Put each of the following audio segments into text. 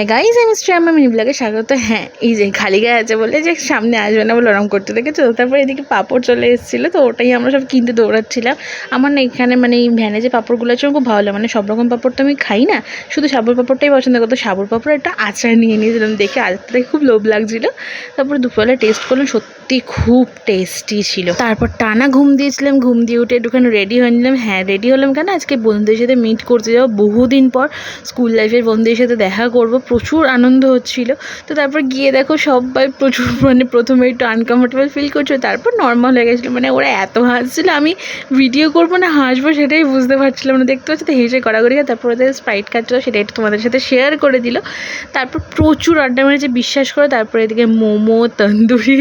Hi guys আমি শ্রেয়াম আমি ব্লগে স্বাগত। হ্যাঁ এই যে খালি গায়ে আছে বলে যে সামনে আসবে না বলে ওরম করতে দেখেছ? তারপরে এদিকে পাঁপড় চলে এসেছিল, তো ওটাই আমরা সব কিনতে দৌড়াচ্ছিলাম। আমার না এখানে মানে এই ভ্যানে যে পাঁপড়গুলো আছে খুব ভালো লাগে মানে সব রকম পাঁপড় তো আমি খাই না, শুধু সাবুর পাঁপড়টাই পছন্দ করতো। সাবুর পাঁপড় একটা আচার নিয়ে নিয়েছিলাম দেখে আচারটা খুব লোভ লাগছিল। তারপরে দুপুরবেলা টেস্ট করলাম, সত্যি খুব টেস্টি ছিল। তারপর টানা ঘুম দিয়েছিলাম, ঘুম দিয়ে উঠে একটুখানি রেডি হয়ে নিলাম। হ্যাঁ রেডি হলাম কেন? আজকে বন্ধুদের সাথে মিট করতে যাব বহুদিন পর। স্কুল লাইফের বন্ধুদের সাথে দেখা করব। প্রচুর আনন্দ হচ্ছিল। তো তারপর গিয়ে দেখো সবাই প্রচুর মানে প্রথমে একটু আনকমফোর্টেবল ফিল করছিল, তারপর নর্মাল হয়ে গেছিল। মানে ওরা এত হাসছিল, আমি ভিডিও করব না, হাসবো সেটাই বুঝতে পারছিলাম না। দেখতে পাচ্ছি তো হেসে কড়াকড়ি তারপর ওদের স্প্রাইট খাচ্ছিল, সেটা একটু তোমাদের সাথে শেয়ার করে দিল। তারপর প্রচুর আড্ডা মেরেছে, বিশ্বাস করো। তারপর এদিকে মোমো, তন্দুরি,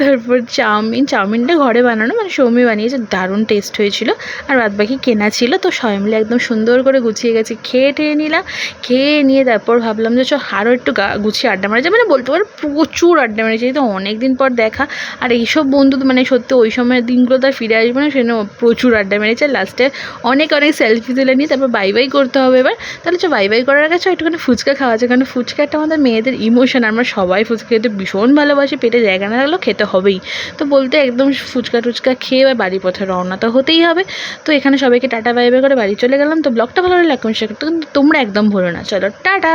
তারপর চাউমিন। চাউমিনটা ঘরে বানানো মানে সৌমি বানিয়েছে, দারুণ টেস্ট হয়েছিল। আর বাদ বাকি কেনা ছিল, তো সবাই মিলে একদম সুন্দর করে গুছিয়ে গেছে। খেয়ে টেয়ে নিলাম, খেয়ে নিয়ে তারপর ভাবলাম যে চ আরও একটু গা গুছিয়ে আড্ডা মারা যায় মানে বলতে পারো, প্রচুর আড্ডা মেরেছে তো অনেক দিন পর দেখা। আর এইসব বন্ধু মানে সত্যি ওই সময়ের দিনগুলো তো আর ফিরে আসবে না, সেজন্য প্রচুর আড্ডা মেরেছে। লাস্টে অনেক অনেক সেলফি তুলে নিয়ে তারপর বাই বাই করতে হবে এবার। তাহলে চ বাই বাই করার আগে চ একটুখানি ফুচকা খাওয়া আছে কারণ ফুচকা একটা আমাদের মেয়েদের ইমোশন আমরা সবাই ফুচকা খেতে ভীষণ ভালোবাসি, পেটে জায়গা না থাকলেও খেতে হবেই। তো বলতে একদম ফুচকা টুচকা খেয়ে এবার বাড়ির পথে রওনা তো হতেই হবে। তো এখানে সবাইকে টাটা বাই বাই করে বাড়ি চলে গেলাম। তো ব্লগটা ভালো লাগলে এখন কিন্তু তোমরা একদম ভুলো না। চলো, টাটা!